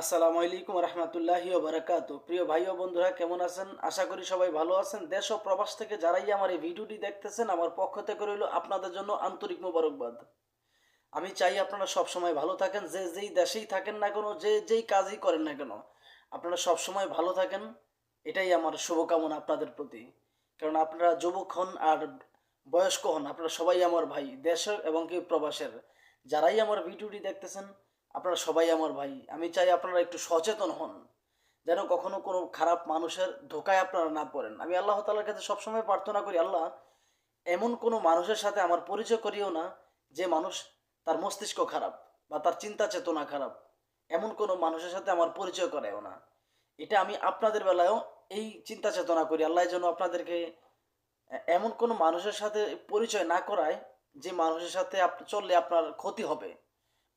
আসসালামু আলাইকুম রহমতুল্লাহি বারাকাতু। প্রিয় ভাই ও বন্ধুরা, কেমন আছেন? আশা করি সবাই ভালো আছেন। দেশ ও প্রবাস থেকে যারাই আমার এই ভিডিওটি দেখতেছেন, আমার পক্ষ থেকে রইল আপনাদের জন্য আন্তরিক মোবারকবাদ। আমি চাই আপনারা সব সময় ভালো থাকেন, যে যেই দেশেই থাকেন না কেন, যে যেই কাজই করেন না কেন, আপনারা সব সময় ভালো থাকেন। এটাই আমার শুভকামনা আপনাদের প্রতি। কারণ আপনারা যুবক হন আর বয়স্ক হন, আপনারা সবাই আমার ভাই, দেশের এবং কি প্রবাসের। যারাই আমার ভিডিওটি দেখতেছেন আপনারা সবাই আমার ভাই। আমি চাই আপনারা একটু সচেতন হন, যেন কখনো কোনো খারাপ মানুষের ধোকায় আপনারা না পড়েন। আমি আল্লাহ তালার কাছে সবসময় প্রার্থনা করি, আল্লাহ, এমন কোনো মানুষের সাথে আমার পরিচয় করিও না, যে মানুষ তার মস্তিষ্ক খারাপ বা তার চিন্তা চেতনা খারাপ। এমন কোনো মানুষের সাথে আমার পরিচয় করায়ও না। এটা আমি আপনাদের বেলায়ও এই চিন্তা চেতনা করি, আল্লাহ যেন আপনাদেরকে এমন কোনো মানুষের সাথে পরিচয় না করায়, যে মানুষের সাথে চললে আপনার ক্ষতি হবে।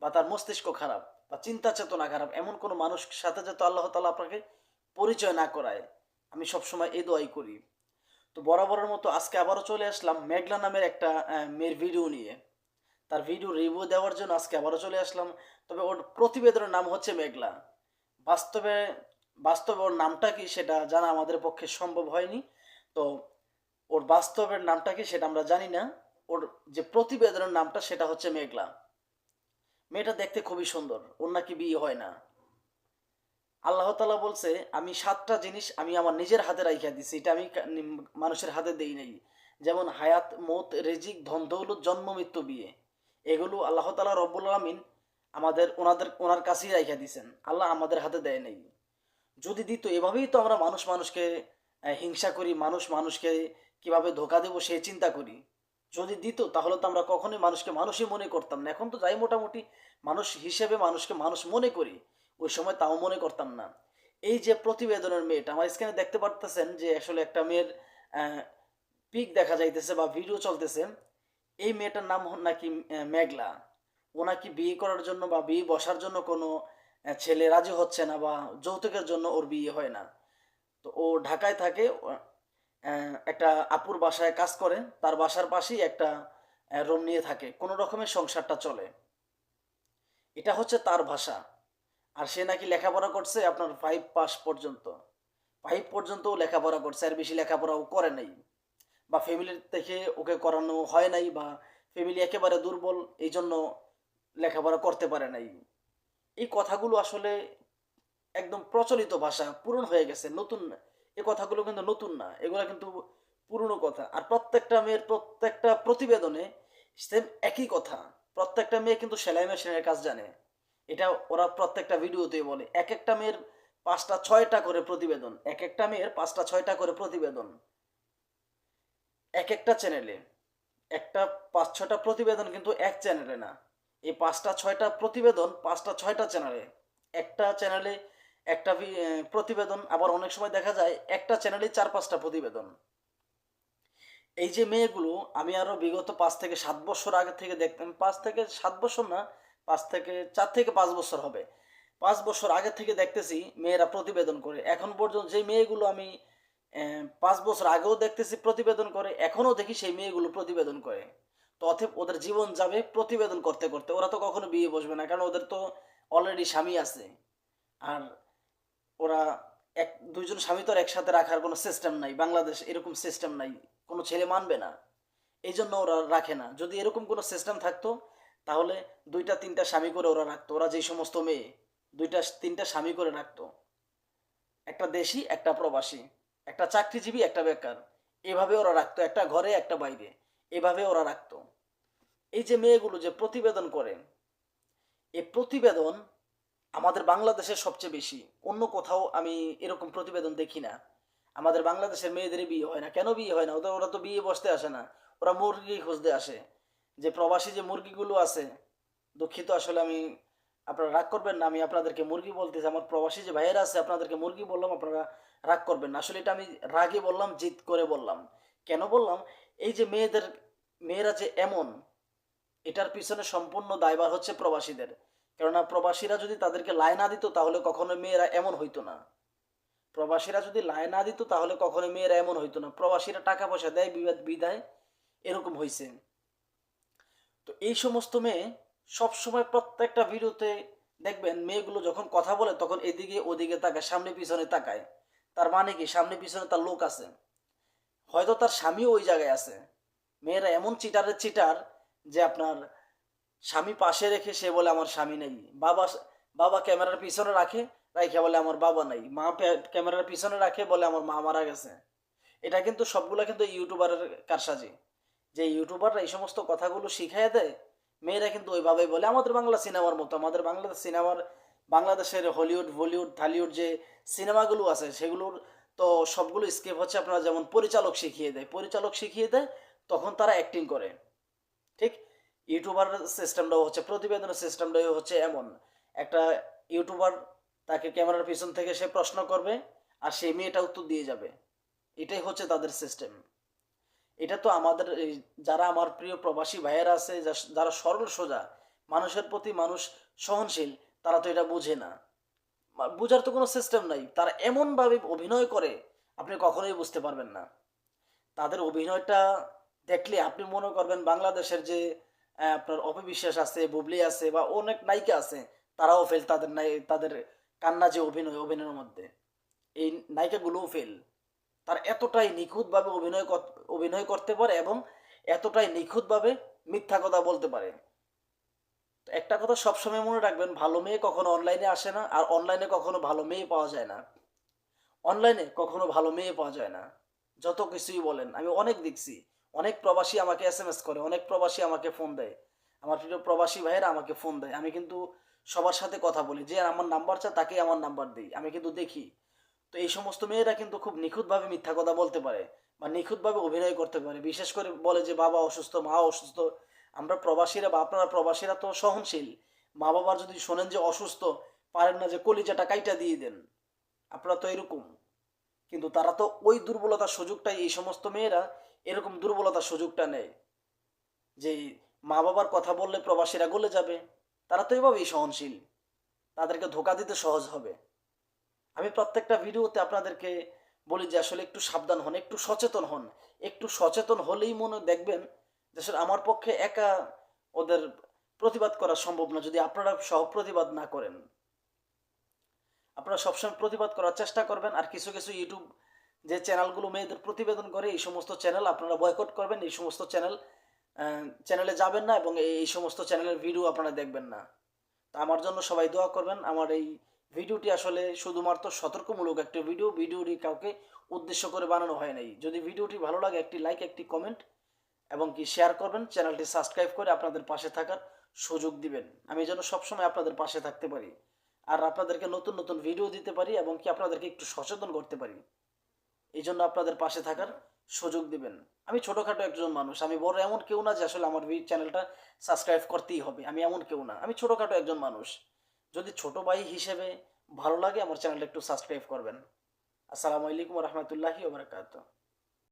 বা তার মস্তিষ্ক খারাপ বা চিন্তা চেতনা খারাপ, এমন কোনো মানুষ সাথে যাতে আল্লাহ তালা আপনাকে পরিচয় না করায়, আমি সবসময় এই দোয়াই করি। তো বরাবরের মতো আজকে আবারও চলে আসলাম মেঘলা নামের একটা মেয়ের ভিডিও নিয়ে। তার ভিডিও রিভিউ দেওয়ার জন্য আজকে আবারও চলে আসলাম। তবে ওর প্রতিবেদনের নাম হচ্ছে মেঘলা। বাস্তবে বাস্তবে ওর নামটা কি সেটা জানা আমাদের পক্ষে সম্ভব হয়নি। তো ওর বাস্তবের নামটা কি সেটা আমরা জানি না। ওর যে প্রতিবেদনের নামটা সেটা হচ্ছে মেঘলা। মেয়েটা দেখতে খুবই সুন্দর, ওর নাকি বিয়ে হয় না। আল্লাহ তালা বলছে, আমি সাতটা জিনিস আমি আমার নিজের হাতে রাইখা দিছি, এটা আমি মানুষের হাতে দেই নাই। যেমন হায়াত, মত, রেজিক, ধন দৌলত, জন্ম, মৃত্যু, বিয়ে। এগুলো আল্লাহ তালা রব্বুল আলমিন আমাদের ওনাদের, ওনার কাছেই রাইখা দিছেন। আল্লাহ আমাদের হাতে দেয় নাই। যদি দিত, এভাবেই তো আমরা মানুষ মানুষকে হিংসা করি, মানুষ মানুষকে কীভাবে ধোকা দেবো সে চিন্তা করি। যদি দিত, তাহলে তো আমরা কখনোই মানুষকে মানুষই মনে করতাম না। এখন তো যাই মোটামুটি মানুষ হিসেবে মানুষকে মানুষ মনে করি, ওই সময় তাও মনে করতাম না। এই যে প্রতিবেদনের মেয়েটা, আমার স্ক্রিনে দেখতে পারতেছেন যে আসলে একটা মেয়ের পিক দেখা যাইতেছে বা ভিডিও চলতেছে। এই মেয়েটার নাম নাকি মেঘলা। ও নাকি বিয়ে করার জন্য বা বিয়ে বসার জন্য কোনো ছেলে রাজি হচ্ছে না বা যৌতুকের জন্য ওর বিয়ে হয় না। তো ও ঢাকায় থাকে একটা আপুর বাসায় কাজ করে, তার বাসার পাশেই একটা রুম নিয়ে থাকে। কোনো রকমের সংসারটা চলে। এটা হচ্ছে তার ভাষা। আর সে নাকি লেখাপড়া করছে আপনার ফাইভ পাস পর্যন্ত। ফাইভ পর্যন্ত ও লেখাপড়া করছে, আর বেশি লেখাপড়াও করে নাই। বা ফ্যামিলির থেকে ওকে করানো হয় নাই বা ফ্যামিলি একেবারে দুর্বল এই জন্য লেখাপড়া করতে পারে নাই। এই কথাগুলো আসলে একদম প্রচলিত ভাষা, পূরণ হয়ে গেছে, নতুন এই কথাগুলো কিন্তু নতুন না, এগুলো কিন্তু পুরনো কথা। আর প্রত্যেকটা মেয়ের প্রত্যেকটা প্রতিবেদনে সেম একই কথা। প্রত্যেকটা মেয়ে কিন্তু সেলাই মেশিনের কাজ জানে। এটা ওরা প্রত্যেকটা ভিডিওতেই বলে। এক একটা মেয়ের পাঁচটা, ছয়টা করে প্রতিবেদন। এক একটা মেয়ের পাঁচটা, ছয়টা করে প্রতিবেদন। এক একটা চ্যানেলে একটা পাঁচ, ছয়টা প্রতিবেদন কিন্তু এক চ্যানেলে না। এই পাঁচটা, ছয়টা প্রতিবেদন পাঁচটা, ছয়টা চ্যানেলে একটা চ্যানেলে একটা প্রতিবেদন, আবার অনেক সময় দেখা যায় একটা চ্যানেলে চার, পাঁচটা প্রতিবেদন। এই যে মেয়েগুলো, আমি আরও বিগত পাঁচ থেকে সাত বছর আগে থেকে দেখতাম পাঁচ থেকে সাত বছর না, পাঁচ থেকে চার থেকে পাঁচ বছর হবে। পাঁচ বছর আগে থেকে দেখতেছি মেয়েরা প্রতিবেদন করে। এখন পর্যন্ত যে মেয়েগুলো আমি পাঁচ বছর আগেও দেখতেছি প্রতিবেদন করে, এখনও দেখি সেই মেয়েগুলো প্রতিবেদন করে। তো অতএব ওদের জীবন যাবে প্রতিবেদন করতে করতে। ওরা তো কখনো বিয়ে বসবে না, কারণ ওদের তো অলরেডি স্বামী আছে। আর ওরা এক, দুইজন স্বামী তো একসাথে রাখার কোনো সিস্টেম নাই। বাংলাদেশ এরকম সিস্টেম নাই। কোনো ছেলে মানবে না। এই জন্য ওরা রাখে না। যদি এরকম কোনো সিস্টেম থাকতো, তাহলে দুইটা, তিনটা স্বামী করে ওরা রাখতো। ওরা যেই সমস্ত মেয়ে, দুইটা, তিনটা স্বামী করে রাখতো। একটা দেশি, একটা প্রবাসী। একটা চাকরিজীবী, একটা বেকার। এভাবে ওরা রাখতো। একটা ঘরে, একটা বাইরে। এভাবে ওরা রাখতো। এই যে মেয়েগুলো যে প্রতিবেদন করে এই প্রতিবেদন আমাদের বাংলাদেশের সবচেয়ে বেশি। অন্য কোথাও আমি এরকম প্রতিবেদন দেখি না। আমাদের বাংলাদেশের মেয়েদের বিয়ে হয় না। কেন বিয়ে হয় না? ওদের ওরা তো বিয়ে বসতে আসে না। ওরা মুরগি খুঁজতে আসে। যে প্রবাসী যে মুরগিগুলো আছে, দুঃখিত আসলে আমি, আপনারা রাগ করবেন না, আমি আপনাদেরকে মুরগি বলতেছি। আমার প্রবাসী যে ভাইয়েরা আছে, আপনাদেরকে মুরগি বললাম, আপনারা রাগ করবেন না। আসলে এটা আমি রাগে বললাম জিত করে বললাম। কেন বললাম? এই যে মেয়েদের মেয়েরা যে এমন, এটার পিছনে সম্পূর্ণ দায়ভার হচ্ছে প্রবাসীদের। কেননা প্রবাসীরা যদি তাদেরকে লাই না দিত, তাহলে কখনো মেয়েরা এমন হইতো না। প্রবাসীরা যদি লাই না দিত, তাহলে কখনো মেয়েরা এমন হইতো না। প্রবাসীরা টাকা পয়সা দেয়, বিবাদ, বিদায়, এরকম হয়েছে তো এই সমস্ত মেয়ে সবসময় প্রত্যেকটা ভিডিওতে দেখবেন, মেয়েগুলো যখন কথা বলে, তখন এদিকে, ওদিকে তাকায়, সামনে, পিছনে তাকায়। তার মানে কি? সামনে, পিছনে তার লোক আছে। হয়তো তার স্বামীও ওই জায়গায় আছে। মেয়েরা এমন চিটারের চিটার যে আপনার স্বামী পাশে রেখে সে বলে, আমার স্বামী নেই। বাবা বাবা ক্যামেরার পিছনে রাখে রাখে বলে, আমার বাবা নাই। মা ক্যামেরার পিছনে রাখে, বলে, আমার মা মারা গেছে। এটা কিন্তু সবগুলো কিন্তু ইউটিউবারের কারসাজি। যে ইউটিউবাররা এই সমস্ত কথাগুলো শিখাই দেয়, মেয়েরা কিন্তু ওইভাবেই বলে। আমাদের বাংলা সিনেমার মতো, আমাদের বাংলাদেশ সিনেমার, বাংলাদেশের হলিউড, বলিউড থালিউড যে সিনেমাগুলো আছে, সেগুলোর তো সবগুলো স্কেপ হচ্ছে আপনারা যেমন পরিচালক শিখিয়ে দেয়, পরিচালক শিখিয়ে দেয়, তখন তারা অ্যাক্টিং করে। ঠিক? ইউটিউবার সিস্টেমটাও হচ্ছে, প্রতিবেদনের সিস্টেমটাও হচ্ছে এমন। একটা ইউটিউবার তাকে ক্যামেরার পিছন থেকে সে প্রশ্ন করবে আর সে মেয়েটা উত্তর দিয়ে যাবে। এটাই হচ্ছে তাদের সিস্টেম। এটা তো আমাদের যারা আমার প্রিয় প্রবাসী ভাইয়েরা আছে যারা সরল সোজা, মানুষের প্রতি মানুষ সহনশীল, তারা তো এটা বোঝে না। বোঝার তো কোনো সিস্টেম নাই। তারা এমনভাবে অভিনয় করে, আপনি কখনোই বুঝতে পারবেন না। তাদের অভিনয়টা দেখলে আপনি মনে করবেন বাংলাদেশের যে আপনার অপবিশ্বাস আছে, বুবলি আছে বা অনেক নায়িকা আছে, তারাও ফেল তাদের তাদের কান্না যে অভিনয়, অভিনয়ের মধ্যে। এই নায়িকাগুলোও ফেল তার এতটাই নিখুঁতভাবে অভিনয় অভিনয় করতে পারে এবং এতটাই নিখুঁতভাবে মিথ্যা কথা বলতে পারে। একটা কথা সবসময় মনে রাখবেন, ভালো মেয়ে কখনো অনলাইনে আসে না, আর অনলাইনে কখনো ভালো মেয়ে পাওয়া যায় না। অনলাইনে কখনো ভালো মেয়ে পাওয়া যায় না। যত কিছুই বলেন, আমি অনেক দেখছি অনেক প্রবাসী আমাকে এস এম এস করে, অনেক প্রবাসী আমাকে ফোন দেয়। আমার প্রিয় প্রবাসী ভাইয়েরা আমাকে ফোন দেয়। আমি কিন্তু সবার সাথে কথা বলি, যে আমার নাম্বার চায় তাকেই আমার নাম্বার দিই, আমি কিন্তু দেখি। তো এই সমস্ত মেয়েরা কিন্তু খুব নিখুঁতভাবে মিথ্যা কথা বলতে পারে বা নিখুঁতভাবে অভিনয় করতে পারে। বিশেষ করে বলে যে বাবা অসুস্থ, মা অসুস্থ, আমরা প্রবাসীরা বা আপনারা প্রবাসীরা তো সহনশীল। মা বাবার যদি শোনেন যে অসুস্থ, পারেন না যে কলিজাটা কাইটা দিয়ে দেন। আপনারা তো এরকম। কিন্তু তারা তো ওই দুর্বলতার সুযোগটাই এই সমস্ত মেয়েরা এরকম দুর্বলতার সুযোগটা নেয় যে মা বাবার কথা বললে প্রবাসীরা গলে যাবে, তারা তো এভাবেই সহনশীল। তাদেরকে ধোকা দিতে সহজ হবে। আমি প্রত্যেকটা ভিডিওতে আপনাদেরকে বলি যে, আসলে একটু সাবধান হন, একটু সচেতন হন। একটু সচেতন হলেই মনে দেখবেন যে, আসলে আমার পক্ষে একা ওদের প্রতিবাদ করা সম্ভব না, যদি আপনারা সহ প্রতিবাদ না করেন। আপনারা সবসময় প্রতিবাদ করার চেষ্টা করবেন, আর কিছু কিছু ইউটিউব যে চ্যানেলগুলো মেয়েদের প্রতিবেদন করে, এই সমস্ত চ্যানেল আপনারা বয়কট করবেন, এই সমস্ত চ্যানেল চ্যানেলে যাবেন না এবং এই সমস্ত চ্যানেলের ভিডিও আপনারা দেখবেন না। তা আমার জন্য সবাই দোয়া করবেন। আমার এই ভিডিওটি আসলে শুধুমাত্র সতর্কমূলক একটি ভিডিও, ভিডিওটি কাউকে উদ্দেশ্য করে বানানো হয় নাই। যদি ভিডিওটি ভালো লাগে, একটি লাইক একটি কমেন্ট এবং কি শেয়ার করবেন, চ্যানেলটি সাবস্ক্রাইব করে আপনাদের পাশে থাকার সুযোগ দিবেন। আমি যেন সবসময় আপনাদের পাশে থাকতে পারি, আর আপনাদেরকে নতুন নতুন ভিডিও দিতে পারি, এবং কি আপনাদেরকে একটু সচেতন করতে পারি। এই জন্য আপনাদের পাশে থাকার সুযোগ দিবেন। আমি ছোটোখাটো একজন মানুষ, আমি বড় এমন কেউ না যে আসলে আমার চ্যানেলটা সাবস্ক্রাইব করতেই হবে। আমি এমন কেউ না, আমি ছোটোখাটো একজন মানুষ। যদি ছোট ভাই হিসেবে ভালো লাগে, আমার চ্যানেলটা একটু সাবস্ক্রাইব করবেন। আসসালামু আলাইকুম রহমতুল্লাহি ওবরাকাতুহ